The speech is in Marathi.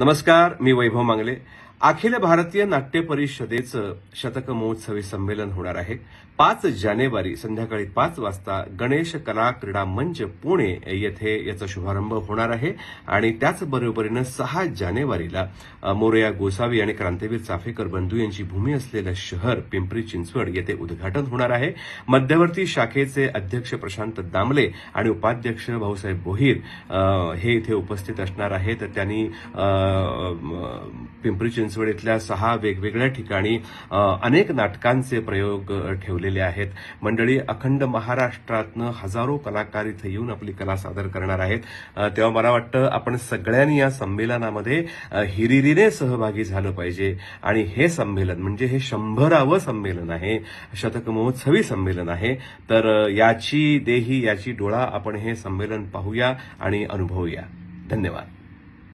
नमस्कार मी वैभव मांगले. अखिल भारतीय नाट्य परिषदेचं शतक महोत्सवी संमेलन होणार आहे. पाच जानेवारी संध्याकाळी पाच वाजता गणेश कला क्रीडा मंच पुणे येथे याचा शुभारंभ होणार आहे. आणि त्याचबरोबरीनं सहा जानेवारीला मोरया गोसावी आणि क्रांतीवीर चाफेकर बंधू यांची भूमी असलेलं शहर पिंपरी चिंचवड येथे उद्घाटन होणार आहे. मध्यवर्ती शाखेचे अध्यक्ष प्रशांत दामले आणि उपाध्यक्ष भाऊसाहेब बोहीर हे इथे उपस्थित असणार आहेत. तर त्यांनी पिंपरी चिंचवड चिंचवडीतल्या सहा वेगवेगळ्या ठिकाणी अनेक नाटकांचे प्रयोग ठेवलेले आहेत. मंडळी अखंड महाराष्ट्रातनं हजारो कलाकार इथं येऊन आपली कला सादर करणार आहेत. तेव्हा मला वाटतं आपण सगळ्यांनी या संमेलनामध्ये हिरिरीने सहभागी झालं पाहिजे. आणि हे संमेलन म्हणजे हे शंभरावं संमेलन आहे. शतक महोत्सवी संमेलन आहे. तर याची देही याची डोळा आपण हे संमेलन पाहूया आणि अनुभवूया. धन्यवाद.